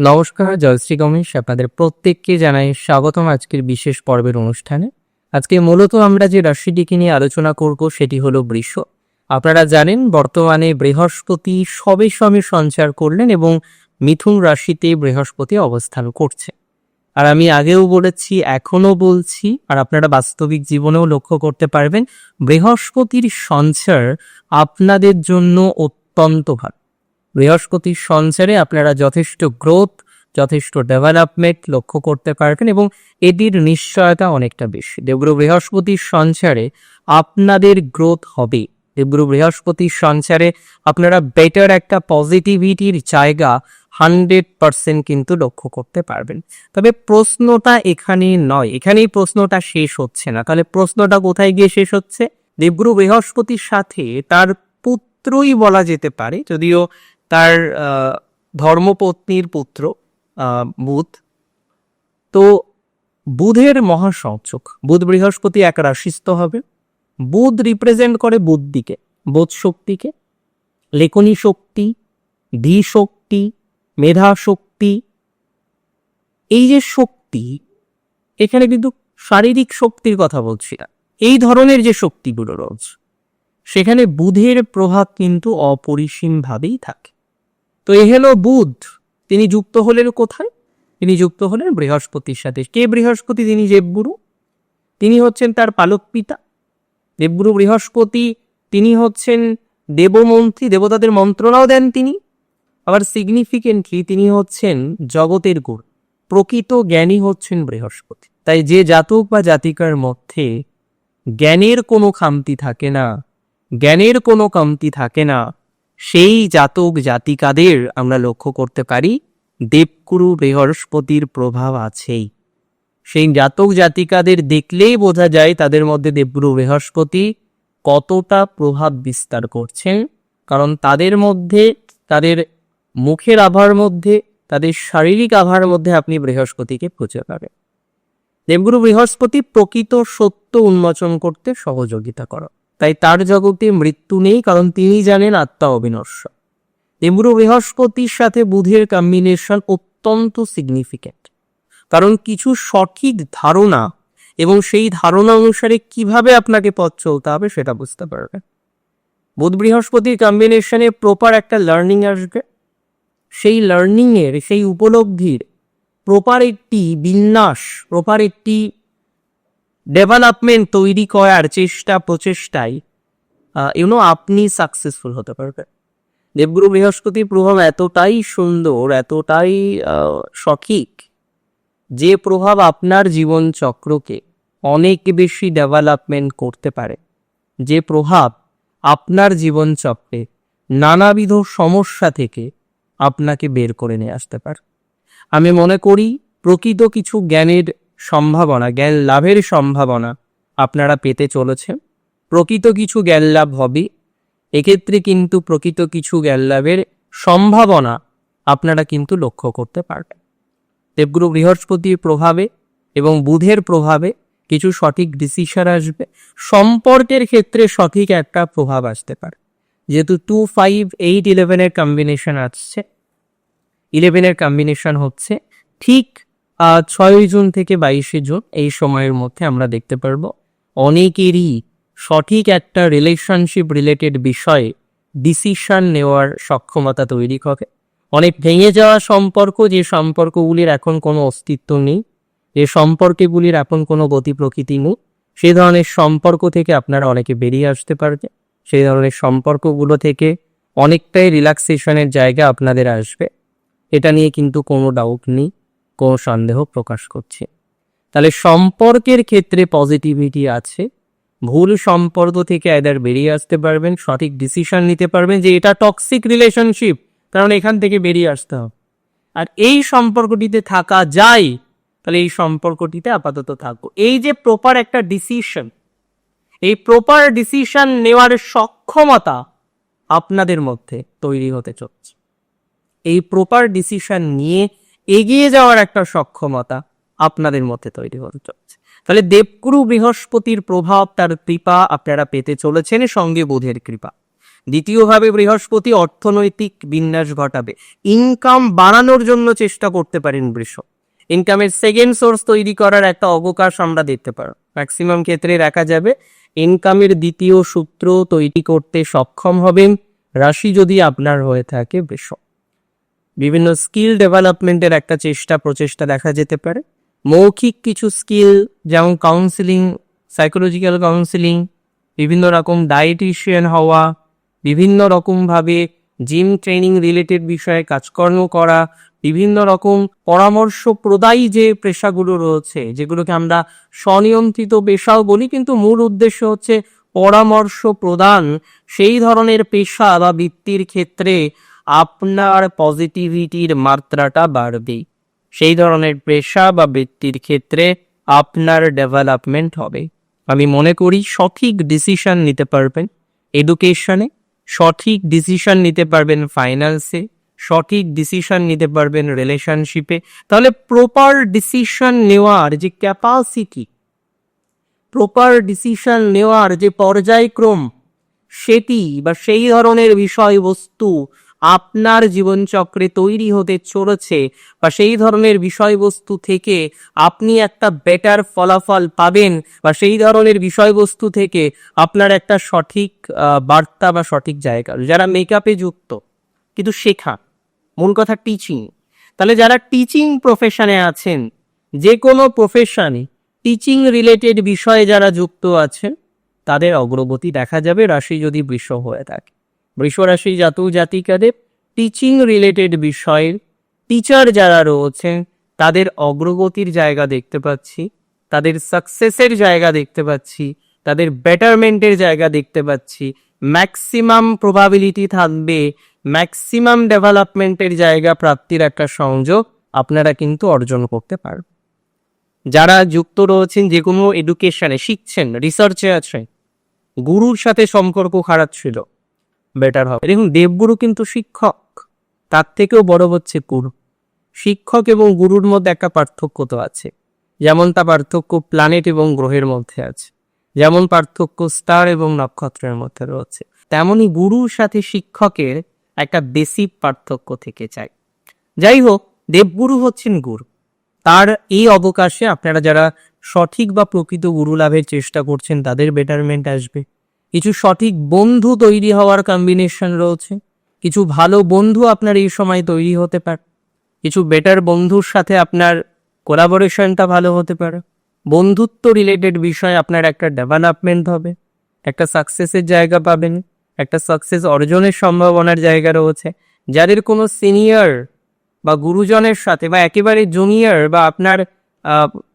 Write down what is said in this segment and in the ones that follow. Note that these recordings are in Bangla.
নমস্কার, জয়শ্রী গমেশ। আপনাদের প্রত্যেককে জানাই স্বাগতম আজকের বিশেষ পর্বের অনুষ্ঠানে। আজকে মূলত আমরা যে রাশিটিকে নিয়ে আলোচনা করব সেটি হলো বৃষ। আপনারা জানেন, বর্তমানে বৃহস্পতি সবে সবে সঞ্চার করলেন এবং মিথুন রাশিতে বৃহস্পতি অবস্থান করছে। আর আমি আগেও বলেছি এখনও বলছি, আর আপনারা বাস্তবিক জীবনেও লক্ষ্য করতে পারবেন, বৃহস্পতির সঞ্চার আপনাদের জন্য অত্যন্ত ভালো। বৃহস্পতির সঞ্চারে আপনারা যথেষ্ট গ্রোথ যথেষ্ট ডেভেলপমেন্ট লক্ষ্য করতে পারবেন এবং এটির নিশ্চয়তা অনেকটা বেশি। দেবগুরু বৃহস্পতির সঞ্চারে আপনাদের গ্রোথ হবে। দেবগুরু বৃহস্পতির সঞ্চারে আপনারা বেটার একটা পজিটিভিটির জায়গা হান্ড্রেড পার্সেন্ট কিন্তু লক্ষ্য করতে পারবেন। তবে প্রশ্নটা এখানে নয়। এখানেই প্রশ্নটা শেষ হচ্ছে না। তাহলে প্রশ্নটা কোথায় গিয়ে শেষ হচ্ছে? দেবগুরু বৃহস্পতির সাথে তার পুত্রই বলা যেতে পারে, যদিও তার ধর্মপত্নীর পুত্র বুধ। তো বুধের মহাসংযোগ, বুধ বৃহস্পতি এক রাশিস্থ হবে। বুধ রিপ্রেজেন্ট করে বুদ্ধিকে, বোধ শক্তিকে। লেখনী শক্তি, ধী শক্তি, মেধা শক্তি। এই যে শক্তি, এখানে কিন্তু শারীরিক শক্তির কথা বলছি না। এই ধরনের যে শক্তিগুলো রয়েছে, সেখানে বুধের প্রভাব কিন্তু অপরিসীমভাবেই থাকে। তো এ হলো বুধ। তিনি যুক্ত হলেন কোথায়? তিনি যুক্ত হলেন বৃহস্পতির সাথে। কে বৃহস্পতি? তিনি দেবগুরু। তিনি হচ্ছেন তার পালক পিতা। দেবগুরু বৃহস্পতি, তিনি হচ্ছেন দেবমন্ত্রী, দেবতাদের মন্ত্রণাও দেন তিনি। আবার সিগনিফিকেন্টলি তিনি হচ্ছেন জগতের গুরু। প্রকৃত জ্ঞানী হচ্ছেন বৃহস্পতি। তাই যে জাতক বা জাতিকার মধ্যে জ্ঞানের কোনো খামতি থাকে না, জ্ঞানের কোনো কমতি থাকে না সেই জাতক জাতিকাদের আমরা লক্ষ্য করতে পারি, দেবগুরু বৃহস্পতির প্রভাব আছেই। সেই জাতক জাতিকাদের দেখলেই বোঝা যায় তাদের মধ্যে দেবগুরু বৃহস্পতি কতটা প্রভাব বিস্তার করছেন, কারণ তাদের মধ্যে, তাদের মুখের আভার মধ্যে, তাদের শারীরিক আভার মধ্যে আপনি বৃহস্পতিকে খুঁজে পাবেন। দেবগুরু বৃহস্পতি প্রকৃত সত্য উন্মোচন করতে সহযোগিতা করো তাই তার জগতে মৃত্যু নেই, কারণ তিনি জানেন আত্মা অবিনশ্বর। দেবগুরু বৃহস্পতির সাথে বুধের কম্বিনেশন অত্যন্ত সিগনিফিক্যান্ট কারণ কিছু সঠিক ধারণা এবং সেই ধারণা অনুসারে কীভাবে আপনাকে পথ চলতে হবে সেটা বুঝতে পারবে। বুধ বৃহস্পতির কম্বিনেশনে প্রপার একটা লার্নিং আসবে। সেই লার্নিংয়ের সেই উপলব্ধির প্রপার একটি বিন্যাস প্রপার একটি ডেভেলপমেন্ট তৈরি করার চেষ্টা প্রচেষ্টায় ইউনো আপনি সাকসেসফুল হতে পারবেন। দেবগুরু বৃহস্পতির প্রভাব এতটাই সুন্দর, এতটাই সঠিক, যে প্রভাব আপনার জীবন চক্রকে অনেক বেশি ডেভেলপমেন্ট করতে পারে। যে প্রভাব আপনার জীবন চক্রে নানাবিধ সমস্যা থেকে আপনাকে বের করে নিয়ে আসতে পারে। আমি মনে করি প্রকৃত কিছু জ্ঞানের সম্ভাবনা, জ্ঞান লাভের সম্ভাবনা আপনারা পেতে চলেছেন। প্রকৃত কিছু জ্ঞান লাভ হবে, এক্ষেত্রে কিন্তু প্রকৃত কিছু জ্ঞান লাভের সম্ভাবনা আপনারা কিন্তু লক্ষ্য করতে পারবেন। দেবগুরু বৃহস্পতির প্রভাবে এবং বুধের প্রভাবে কিছু সঠিক ডিসিশন আসবে। সম্পর্কের ক্ষেত্রে সঠিক একটা প্রভাব আসতে পারে। যেহেতু টু ফাইভ এইট ইলেভেনের কম্বিনেশন আসছে ইলেভেনের কম্বিনেশন হচ্ছে ঠিক ছয়ই জুন থেকে বাইশে জুন এই সময়ের মধ্যে আমরা দেখতে পারব অনেকেরই সঠিক একটা রিলেশনশিপ রিলেটেড বিষয়ে ডিসিশন নেওয়ার সক্ষমতা তৈরি হবে অনেক ভেঙে যাওয়া সম্পর্ক, যে সম্পর্কগুলির এখন কোনো অস্তিত্ব নেই, যে সম্পর্কগুলির এখন কোনো গতি প্রকৃতি নেই সেই ধরনের সম্পর্ক থেকে আপনারা অনেকে বেরিয়ে আসতে পারবে। সেই ধরনের সম্পর্কগুলো থেকে অনেকটাই রিল্যাক্সেশনের জায়গা আপনাদের আসবে। এটা নিয়ে কিন্তু কোনো ডাউট নেই। কোনো সন্দেহ প্রকাশ করছে। তাহলে সম্পর্কের ক্ষেত্রে পজিটিভিটি আছে। ভুল সম্পর্ক থেকে এদের বেরিয়ে আসতে পারবেন, সঠিক ডিসিশন নিতে পারবেন যে এটা টক্সিক রিলেশনশিপ কারণ এখান থেকে বেরিয়ে আসতে হবে। আর এই সম্পর্কটিতে থাকা যায়, তাহলে এই সম্পর্কটিতে আপাতত থাকব এই যে প্রপার একটা ডিসিশন এই প্রপার ডিসিশন নেওয়ার সক্ষমতা আপনাদের মধ্যে তৈরি হতে চলছে। এই প্রপার ডিসিশন নিয়ে এগিয়ে যাওয়ার একটা সক্ষমতা আপনাদের মধ্যে তৈরি হতে চলছে। তাহলে দেবগুরু বৃহস্পতির প্রভাব, তার কৃপা আপনারা পেতে চলেছেন সঙ্গে বোধের কৃপা। দ্বিতীয়ভাবে বৃহস্পতি অর্থনৈতিক বিন্যাস ঘটাবে। ইনকাম বাড়ানোর জন্য চেষ্টা করতে পারেন বৃষ। ইনকামের সেকেন্ড সোর্স তৈরি করার একটা অবকাশ আমরা দেখতে পারো ম্যাক্সিমাম ক্ষেত্রে দেখা যাবে। ইনকামের দ্বিতীয় সূত্র তৈরি করতে সক্ষম হবেন। রাশি যদি আপনার হয়ে থাকে বৃষ। বিভিন্ন স্কিল ডেভেলপমেন্টের একটা চেষ্টা, প্রচেষ্টা দেখা যেতে পারে। মৌখিক কিছু স্কিল, যেমন কাউন্সিলিং সাইকোলজিক্যাল কাউন্সিলিং বিভিন্ন রকম ডায়েটিশিয়ান হওয়া, বিভিন্ন রকমভাবে জিম ট্রেনিং রিলেটেড বিষয়ে কাজকর্ম করা, বিভিন্ন রকম পরামর্শ প্রদায়ী যে পেশাগুলো রয়েছে, যেগুলোকে আমরা স্বনিয়ন্ত্রিত পেশাও বলি, কিন্তু মূল উদ্দেশ্য হচ্ছে পরামর্শ প্রদান। সেই ধরনের পেশা বা বৃত্তির ক্ষেত্রে আপনার পজিটিভিটির মাত্রাটা বাড়বে। সেই ধরনের পেশা বা বৃত্তির ক্ষেত্রে আপনার ডেভেলপমেন্ট হবে। আমি মনে করি সঠিক ডিসিশন নিতে পারবেন এডুকেশনে সঠিক ডিসিশন নিতে পারবেন ফাইন্যান্সে সঠিক ডিসিশন নিতে পারবেন রিলেশনশিপে তাহলে প্রপার ডিসিশন নেওয়ার যে ক্যাপাসিটি প্রপার ডিসিশন নেওয়ার যে পর্যায়ক্রম, সেটি বা সেই ধরনের বিষয়বস্তু আপনার জীবনচক্রে তৈরি হতে চলেছে বা সেই ধরনের বিষয়বস্তু থেকে আপনি একটা বেটার ফলাফল পাবেন বা সেই ধরনের বিষয়বস্তু থেকে আপনার একটা সঠিক বার্তা বা সঠিক জায়গা। যারা মেকআপে যুক্ত, কিন্তু শেখা, মূল কথা টিচিং তাহলে যারা টিচিং প্রফেশনে আছেন, যে কোনো প্রফেশনে টিচিং রিলেটেড বিষয়ে যারা যুক্ত আছেন, তাদের অগ্রগতি দেখা যাবে, রাশি যদি বৃষ হয়ে থাকে। বৃষ জাতু জাতিকাদের টিচিং রিলেটেড বিষয়ের টিচার যারা রয়েছেন, তাদের অগ্রগতির জায়গা দেখতে পাচ্ছি, তাদের সাকসেসের জায়গা দেখতে পাচ্ছি, তাদের বেটারমেন্টের জায়গা দেখতে পাচ্ছি। ম্যাক্সিমাম প্রবাবিলিটি থাকবে ম্যাক্সিমাম ডেভেলপমেন্টের জায়গা প্রাপ্তির একটা সংযোগ আপনারা কিন্তু অর্জন করতে পারবেন। যারা যুক্ত রয়েছেন, যে কোনো এডুকেশনে শিখছেন রিসার্চে আছেন, গুরুর সাথে সম্পর্ক খারাপ ছিল বেটার হবে। দেখুন, দেবগুরু কিন্তু শিক্ষক। তার থেকেও বড় হচ্ছে গুরু। শিক্ষক এবং গুরুর মধ্যে একটা পার্থক্য তো আছে। যেমন তা পার্থক্য প্ল্যানেট এবং গ্রহের মধ্যে আছে। যেমন পার্থক্য স্টার এবং নক্ষত্রের মধ্যে রয়েছে। তেমনই গুরুর সাথে শিক্ষকের একটা বেসিক পার্থক্য থেকে যায়। যাই হোক, দেবগুরু হচ্ছেন গুরু। তার এই অবকাশে আপনারা যারা সঠিক বা প্রকৃত গুরু লাভের চেষ্টা করছেন, তাদের বেটারমেন্ট আসবে। কিছু সঠিক বন্ধু তৈরি হওয়ার কম্বিনেশন রয়েছে। কিছু ভালো বন্ধু আপনার এই সময় তৈরি হতে পারে। কিছু বেটার বন্ধুর সাথে আপনার কোলাবোরেশনটা ভালো হতে পারে। বন্ধুত্ব রিলেটেড বিষয়ে আপনার একটা ডেভেলপমেন্ট হবে। একটা সাকসেসের জায়গা পাবেন। একটা সাকসেস অর্জনের সম্ভাবনার জায়গা রয়েছে। যাদের কোনো সিনিয়র বা গুরুজনের সাথে বা একেবারে জুনিয়র বা আপনার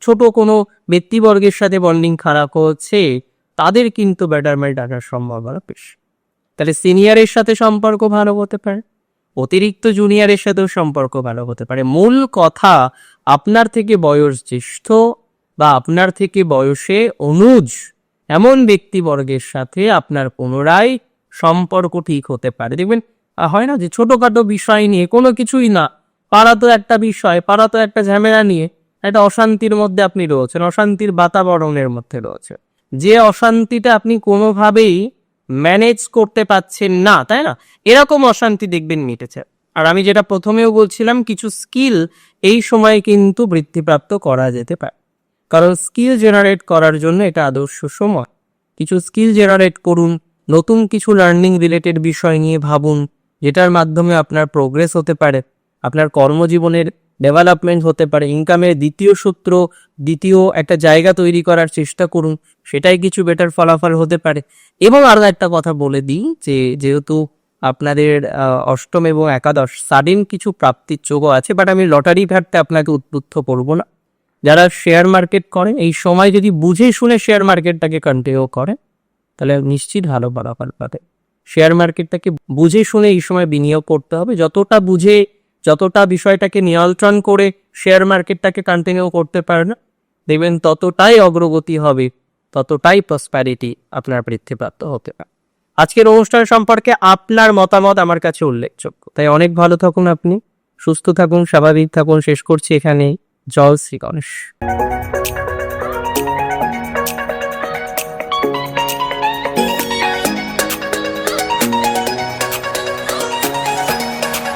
ছোট কোনো ব্যক্তিবর্গের সাথে বন্ডিং খারাপ হচ্ছে তাদের কিন্তু বেটারমেন্ট আসার সম্ভাবনা বেশি। তাহলে সিনিয়রের সাথে সম্পর্ক ভালো হতে পারে, অতিরিক্ত জুনিয়রের সাথেও সম্পর্ক ভালো হতে পারে। মূল কথা, আপনার থেকে বয়স জ্যেষ্ঠ বা আপনার থেকে বয়সে অনুজ এমন ব্যক্তিবর্গের সাথে আপনার পুনরায় সম্পর্ক ঠিক হতে পারে। দেখবেন হয় না যে ছোটখাটো বিষয় নিয়ে কোনো কিছুই না, পাড়া তো একটা বিষয়, পাড়া তো একটা ঝামেলা নিয়ে একটা অশান্তির মধ্যে আপনি রয়েছেন, অশান্তির বাতাবরণের মধ্যে রয়েছে যে অশান্তিটা আপনি কোনোভাবেই ম্যানেজ করতে পাচ্ছেন না, তাই না? এরকম অশান্তি দেখবেন মিটেছে। আর আমি যেটা প্রথমেও বলছিলাম, কিছু স্কিল এই সময় কিন্তু বৃদ্ধিপ্রাপ্ত করা যেতে পারে। কারণ স্কিল জেনারেট করার জন্য এটা আদর্শ সময়। কিছু স্কিল জেনারেট করুন, নতুন কিছু লার্নিং রিলেটেড বিষয় নিয়ে ভাবুন, যেটার মাধ্যমে আপনার প্রোগ্রেস হতে পারে। আপনার কর্মজীবনের ডেভেলপমেন্ট হতে পারে। ইনকামের দ্বিতীয় সূত্র, দ্বিতীয় একটা জায়গা তৈরি করার চেষ্টা করুন, সেটাই কিছু বেটার ফলাফল হতে পারে। এবং আরও একটা কথা বলে দিই যে, যেহেতু আপনাদের অষ্টম এবং একাদশ সাডেন কিছু প্রাপ্তির যোগও আছে বাট আমি লটারি ঘাটতে আপনাকে উদ্বুদ্ধ করব না। যারা শেয়ার মার্কেট করেন, এই সময় যদি বুঝে শুনে শেয়ার মার্কেটটাকে কন্টিনিউ করেন, তাহলে নিশ্চিত ভালো ফলাফল পাবে শেয়ার মার্কেটটাকে বুঝে শুনে এই সময় বিনিয়োগ করতে হবে। যতটা বুঝে যতটা বিষয়টাকে নিয়ন্ত্রণ করে শেয়ার মার্কেটটাকে কন্টিনিউ করতে পারে না, দেখবেন ততটাই অগ্রগতি হবে, ততটাই প্রসপ্যারিটি আপনার বৃদ্ধিপ্রাপ্ত হতে পারে। আজকের অনুষ্ঠান সম্পর্কে আপনার মতামত আমার কাছে উল্লেখযোগ্য। তাই অনেক ভালো থাকুন আপনি, সুস্থ থাকুন, স্বাভাবিক থাকুন। শেষ করছি এখানেই। জয় শ্রী গণেশ।